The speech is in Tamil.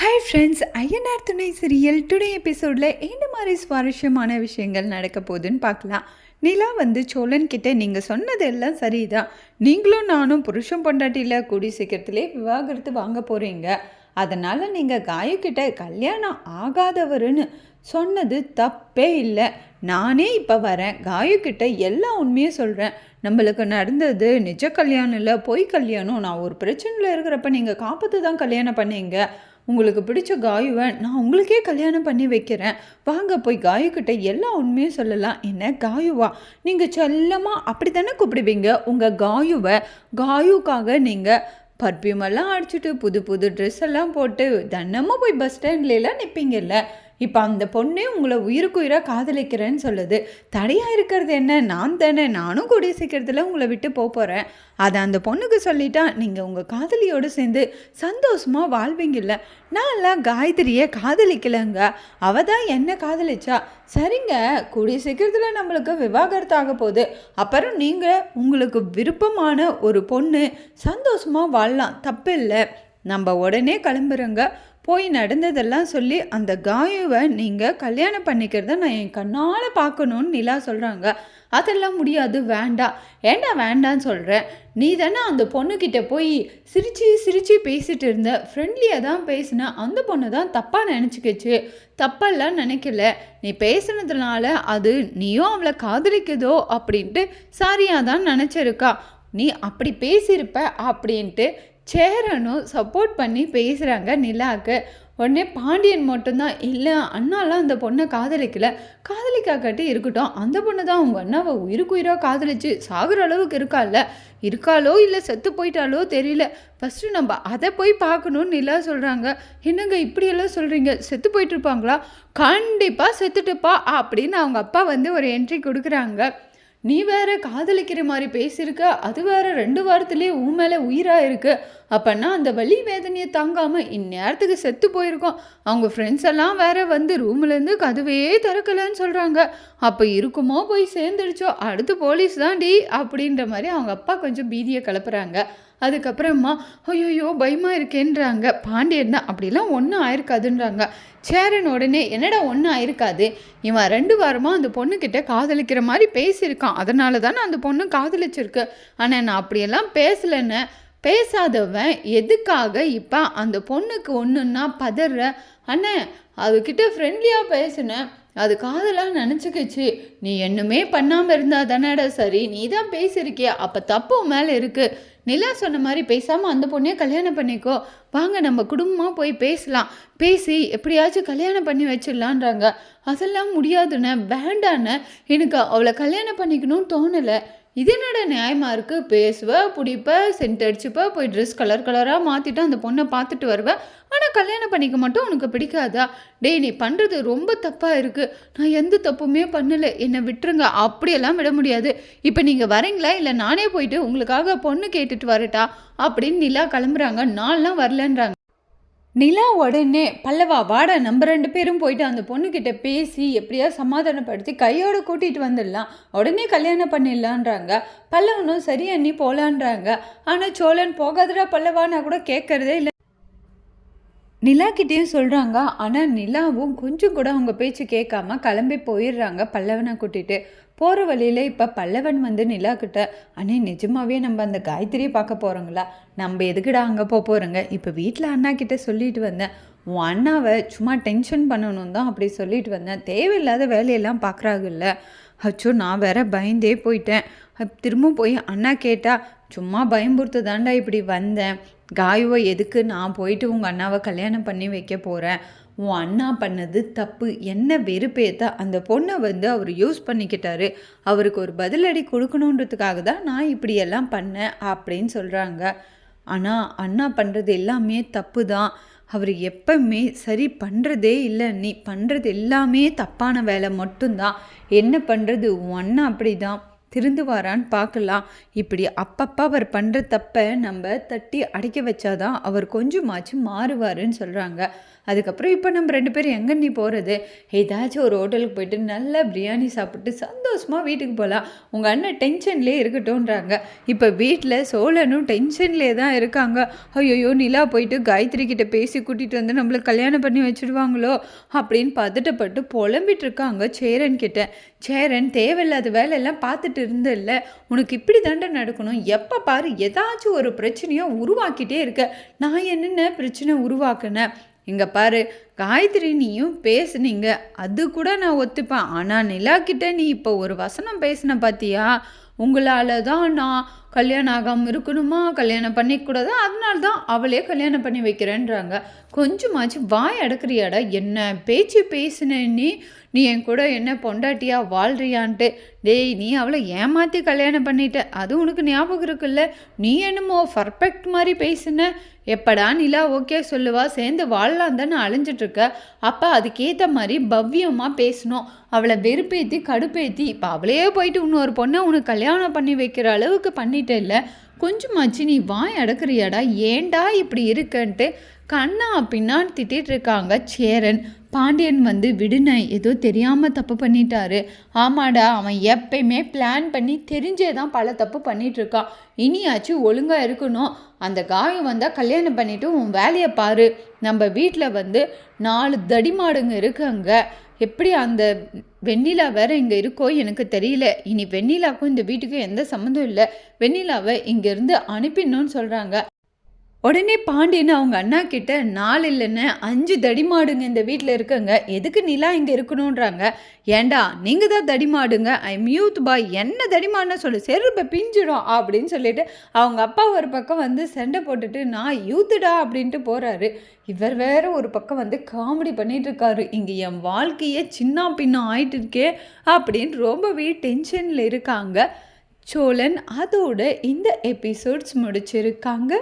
ஹாய் ஃப்ரெண்ட்ஸ் ஐயனார் துணை சீரியல் டுடே எபிசோடில் என்ன மாதிரி சுவாரஸ்யமான விஷயங்கள் நடக்க போகுதுன்னு பார்க்கலாம். நிலா வந்து சோழன் கிட்டே நீங்கள் சொன்னது எல்லாம் சரிதான். நீங்களும் நானும் புருஷன் பொண்டாட்டியில் கூடி சீக்கிரத்திலே விவாகரத்து வாங்க போகிறீங்க அதனால் நீங்கள் காயக்கிட்ட கல்யாணம் ஆகாதவருன்னு சொன்னது தப்பே இல்லை. நானே இப்போ வரேன். காயுக்கிட்ட எல்லா உண்மையும் சொல்கிறேன் நம்மளுக்கு நடந்தது நிஜ கல்யாணம் இல்லை பொய் கல்யாணம். நான் ஒரு பிரச்சனையில் இருக்கிறப்ப நீங்கள் காப்பாற்று தான் கல்யாணம் பண்ணீங்க. உங்களுக்கு பிடிச்ச காயுவை நான் உங்களுக்கே கல்யாணம் பண்ணி வைக்கிறேன். வாங்க போய் காயுக்கிட்ட எல்லா உண்மையும் சொல்லலாம். என்ன காயுவா? நீங்கள் செல்லமாக அப்படி தானே கூப்பிடுவீங்க? உங்கள் காயுவை காயுக்காக நீங்கள் பர்ஃப்யூமெல்லாம் அடிச்சுட்டு புது புது ட்ரெஸ் எல்லாம் போட்டு தினமும் போய் பஸ் ஸ்டாண்ட்லாம் நிற்பீங்கல்ல இப்போ அந்த பொண்ணே உங்களை உயிருக்கு உயிராக காதலிக்கிறேன்னு சொல்லுது. தடையாக இருக்கிறது என்ன? நான் தானே. நானும் கூடிய சீக்கிரத்தில் உங்களை விட்டு போக போகிறேன் அதை அந்த பொண்ணுக்கு சொல்லிட்டா நீங்கள் உங்கள் காதலியோடு சேர்ந்து சந்தோஷமாக வாழ்வீங்கல்ல. நான் எல்லாம் காயத்ரியை காதலிக்கலைங்க. அவ தான் என்ன காதலிச்சா. சரிங்க கூடிய சீக்கிரத்தில் நம்மளுக்கு விவாகரத்து ஆக போகுது. அப்புறம் நீங்கள் உங்களுக்கு விருப்பமான ஒரு பொண்ணு சந்தோஷமாக வாழலாம். தப்பு இல்லை நம்ம உடனே கிளம்புறோங்க. போய் நடந்ததெல்லாம் சொல்லி அந்த காயுவை நீங்கள் கல்யாணம் பண்ணிக்கிறத நான் என் கண்ணால் பார்க்கணுன்னு நிலா சொல்கிறாங்க அதெல்லாம் முடியாது வேண்டாம். ஏண்டா வேண்டான்னு சொல்கிறேன் நீ தானே அந்த பொண்ணுக்கிட்ட போய் சிரித்து சிரித்து பேசிகிட்டு இருந்த. ஃப்ரெண்ட்லியாக தான் பேசின. அந்த பொண்ணு தான் தப்பாக நினச்சிக்கிச்சு. தப்பெல்லாம் நினைக்கல. நீ பேசுனதுனால அது நீயும் அவளை காதலிக்குதோ அப்படின்ட்டு சாரியாக தான் நினச்சிருக்கா. நீ அப்படி பேசியிருப்ப அப்படின்ட்டு சேரனும் சப்போர்ட் பண்ணி பேசுகிறாங்க நிலாவுக்கு. உடனே பாண்டியன் மட்டும்தான் இல்லை அண்ணாலாம் அந்த பொண்ணை காதலிக்கல. காதலிக்காக்காட்டி இருக்கட்டும். அந்த பொண்ணு தான் உங்கள் அண்ணாவை உயிருக்கு உயிராக காதலிச்சு சாகுற அளவுக்கு இருக்கால இருக்காளோ இல்லை செத்து போயிட்டாலோ தெரியல. ஃபஸ்ட்டு நம்ம அதை போய் பார்க்கணும்னு நிலா சொல்கிறாங்க என்னங்க இப்படியெல்லாம் சொல்கிறீங்க செத்து போயிட்டு இருப்பாங்களா கண்டிப்பாக செத்துட்டுப்பா அப்படின்னு அவங்க அப்பா வந்து ஒரு என்ட்ரி கொடுக்குறாங்க. நீ வேற காதலிக்கிற மாதிரி பேசியிருக்க. அது வேற ரெண்டு வாரத்துலேயே உன் மேலே உயிராக இருக்குது அப்போன்னா அந்த வலி வேதனையை தாங்காமல் இந்நேரத்துக்கு செத்து போயிருக்கோம். அவங்க ஃப்ரெண்ட்ஸ் எல்லாம் வேற வந்து ரூம்லேருந்து கதவே திறக்கலன்னு சொல்கிறாங்க அப்போ இருக்குமோ போய் சேர்ந்துடுச்சோ அடுத்து போலீஸ் தான் டி அப்படின்ற மாதிரி அவங்க அப்பா கொஞ்சம் பீதியை கிளப்புறாங்க. அதுக்கப்புறமா ஐயோயோ பயமாக இருக்கேன்றாங்க. பாண்டியன் தான் அப்படிலாம் ஒன்றும் ஆயிருக்காதுன்றாங்க. சேரன் உடனே என்னடா ஒன்றும் ஆயிருக்காது? இவன் ரெண்டு வாரமாக அந்த பொண்ணுக்கிட்ட காதலிக்கிற மாதிரி பேசியிருக்கான். அதனால தானே அந்த பொண்ணு காதலிச்சிருக்கு. ஆனால் நான் அப்படியெல்லாம் பேசலைன்னு பேசாதவன் எதுக்காக இப்போ அந்த பொண்ணுக்கு ஒன்றுன்னா பதற? அண்ணே அதுக்கிட்ட ஃப்ரெண்ட்லியாக பேசினேன். அது காதலாக நினச்சிக்கிச்சு. நீ என்னமே பண்ணாமல் இருந்தா தானடா சரி. நீ தான் பேசியிருக்கிய? அப்போ தப்பு மேலே இருக்குது நிலா சொன்ன மாதிரி பேசாமல் அந்த பொண்ணையே கல்யாணம் பண்ணிக்கோ. வாங்க நம்ம குடும்பமாக போய் பேசலாம். பேசி எப்படியாச்சும் கல்யாணம் பண்ணி வச்சிடலான்றாங்க. அதெல்லாம் முடியாதுண்ணே. வேண்டான்னு எனக்கு அவளை கல்யாணம் பண்ணிக்கணும்னு தோணலை. இது என்னடா நியாயமாக இருக்குது பேசுவ பிடிப்ப சென்ட் அடிச்சுப்ப போய் ட்ரெஸ் கலர் கலராக மாற்றிட்டு அந்த பொண்ணை பார்த்துட்டு வருவேன் ஆனால் கல்யாணம் பண்ணிக்க மட்டும் உனக்கு பிடிக்காதா? டேய் நீ பண்ணுறது ரொம்ப தப்பாக இருக்குது நான் எந்த தப்புமே பண்ணலை. என்னை விட்டுருங்க. அப்படியெல்லாம் விட முடியாது. இப்போ நீங்கள் வரீங்களா? இல்லை நானே போயிட்டு உங்களுக்காக பொண்ணு கேட்டுட்டு வரட்டா? அப்படின்னு நிலா கிளம்புறாங்க. நான்லாம் வரலன்றாங்க. நிலா உடனே பல்லவா வாடா நம்ம ரெண்டு பேரும் போயிட்டு அந்த பொண்ணுக்கிட்ட பேசி எப்படியா சமாதானப்படுத்தி கையோட கூட்டிகிட்டு வந்துடலாம். உடனே கல்யாணம் பண்ணிடலான்றாங்க. பல்லவனும் சரி அண்ணி போகலான்றாங்க ஆனால் சோழன் போகாதடா பல்லவானா கூட கேட்கறதே இல்லை. நிலாக்கிட்டேயும் சொல்கிறாங்க ஆனால் நிலாவும் கொஞ்சம் கூட அவங்க பேச்சு கேட்காம கிளம்பி போயிடுறாங்க பல்லவனை கூட்டிகிட்டு போகிற வழியில் இப்போ பல்லவன் வந்து நிலா கிட்ட அண்ணே நிஜமாகவே நம்ம அந்த காயத்ரியை பார்க்க போகிறோங்களா நம்ம எதுக்குடா அங்கே போக போகிறோங்க இப்போ வீட்டில் அண்ணா கிட்டே சொல்லிட்டு வந்தேன். உன் அண்ணாவை சும்மா டென்ஷன் பண்ணணும் தான் அப்படி சொல்லிட்டு வந்தேன். தேவையில்லாத வேலையெல்லாம் பார்க்குறாங்கல்ல அச்சோ நான் வேற பயந்தே போயிட்டேன். திரும்பவும் திரும்ப போய் அண்ணா கேட்டால் சும்மா பயம்புறுத்து தாண்டா இப்படி வந்தேன். காயுவை எதுக்கு நான் போயிட்டு உங்கள் அண்ணாவை கல்யாணம் பண்ணி வைக்க போகிறேன் உன் அண்ணா பண்ணது தப்பு என்ன வெறுப்பேத்த அந்த பொண்ணை வந்து அவர் யூஸ் பண்ணிக்கிட்டாரு. அவருக்கு ஒரு பதிலடி கொடுக்கணுன்றதுக்காக தான் நான் இப்படியெல்லாம் பண்ணேன் அப்படின்னு சொல்கிறாங்க ஆனால் அண்ணா பண்ணுறது எல்லாமே தப்பு தான் அவர் எப்பவுமே சரி பண்ணுறதே இல்லை நீ பண்ணுறது எல்லாமே தப்பான வேலை மட்டும்தான். என்ன பண்ணுறது உன் அண்ணா அப்படி தான் திருந்துவாரான்னு பார்க்கலாம். இப்படி அப்பப்போ அவர் பண்ணுற தப்பை நம்ம தட்டி அடைக்க வச்சாதான் அவர் கொஞ்சமாச்சும் மாறுவாருன்னு சொல்கிறாங்க அதுக்கப்புறம் இப்போ நம்ம ரெண்டு பேரும் எங்கே நீ போகிறது ஏதாச்சும் ஒரு ஹோட்டலுக்கு போயிட்டு நல்லா பிரியாணி சாப்பிட்டு சந்தோஷமாக வீட்டுக்கு போகலாம் உங்கள் அண்ணன் டென்ஷன்லேயே இருக்கட்டும்ன்றாங்க. இப்போ வீட்டில் சோழனும் டென்ஷன்லேயே தான் இருக்காங்க. ஐயோ நிலா போயிட்டு காயத்ரி கிட்டே பேசி கூட்டிகிட்டு வந்து நம்மளை கல்யாணம் பண்ணி வச்சுடுவாங்களோ அப்படின்னு பதட்டப்பட்டு புலம்பிட்டு இருக்காங்க சேரன் கிட்ட. சேரன் தேவையில்லாத வேலையெல்லாம் பார்த்துட்டு இருந்தில்ல. உனக்கு இப்படி தாண்டை நடக்கணும். எப்போ பாரு ஏதாச்சும் ஒரு பிரச்சனையை உருவாக்கிட்டே இருக்க. நான் என்னென்ன பிரச்சனை உருவாக்குனேன்? இங்கே பாரு காயத்ரி நீயும் பேசுனீங்க. அது கூட நான் ஒத்துப்பேன். ஆனால் நிலா கிட்ட நீ இப்போ ஒரு வசனம் பேசின பார்த்தியா உங்களால் தான் நான் கல்யாணம் ஆகாமல் இருக்கணுமா? கல்யாணம் பண்ணிக்கூடாது? அதனால தான் அவளே கல்யாணம் பண்ணி வைக்கிறேன்றாங்க. கொஞ்சமாச்சும் வாய் அடக்குறியாடா என்ன பேச்சு பேசின நீ? நீ என் கூட என்ன பொண்டாட்டியா வாழ்றியான்ட்டு. டேய் நீ அவளை ஏமாற்றி கல்யாணம் பண்ணிட்ட. அது உனக்கு ஞாபகம் இருக்குல்ல? நீ என்னமோ பர்ஃபெக்ட் மாதிரி பேசின. எப்படா நிலா ஓகே சொல்லுவா? சேர்ந்து வாழலாம் தானே அழிஞ்சிட்ருக்க அப்போ அதுக்கேற்ற மாதிரி பவ்யமாக பேசணும். அவளை வெறுப்பேற்றி கடுப்பேற்றி இப்போ அவளையே போயிட்டு இன்னொரு பொண்ணை உனக்கு கல்யாணம் பண்ணி வைக்கிற அளவுக்கு பண்ணிட்டு இல்லை. கொஞ்சமாச்சு நீ வாய் அடக்குறியாடா? ஏண்டா இப்படி இருக்கன்ட்டு? கண்ணா பின்னான்னு திட்டிகிட்டு இருக்காங்க சேரன். பாண்டியன் வந்து விடுன ஏதோ தெரியாமல் தப்பு பண்ணிட்டாரு. ஆமாடா அவன் எப்பயுமே பிளான் பண்ணி தெரிஞ்சே தான் பல தப்பு பண்ணிகிட்ருக்கான் இனியாச்சும் ஒழுங்காக இருக்கணும். அந்த காயம் வந்தால் கல்யாணம் பண்ணிவிட்டு உன் வேலையை பாரு. நம்ம வீட்டில் வந்து நாலு தடிமாடுங்க இருக்குங்க எப்படி அந்த வெண்ணிலா வேற இங்கே இருக்கோ எனக்கு தெரியல. இனி வெண்ணிலாவுக்கும் இந்த வீட்டுக்கும் எந்த சம்மந்தம் இல்லை. வெண்ணிலாவை இங்கேருந்து அனுப்பிடணும்னு சொல்கிறாங்க உடனே பாண்டியன் அவங்க அண்ணா கிட்ட நாலு இல்லைன்னு அஞ்சு தடிமாடுங்க இந்த வீட்டில் இருக்கங்க. எதுக்கு நிலா இங்கே இருக்கணுன்றாங்க ஏண்டா நீங்கள் தான் தடிமாடுங்க. ஐ மியூத் பாய். என்ன தடிமாடுன்னு சொல்லு. செருப்பை பிஞ்சிடும் அப்படின்னு சொல்லிட்டு அவங்க அப்பா ஒரு பக்கம் வந்து சண்டை போட்டுட்டு நான் யூத்துடா அப்படின்ட்டு போகிறாரு இவர் வேற ஒரு பக்கம் வந்து காமெடி பண்ணிட்டு இருக்காரு. இங்கே என் வாழ்க்கையே சின்ன பின்னம் ஆயிட்டு இருக்கே அப்படின்னு ரொம்பவே டென்ஷனில் இருக்காங்க. சோழன் அதோட இந்த எபிசோட்ஸ் முடிச்சிருக்காங்க.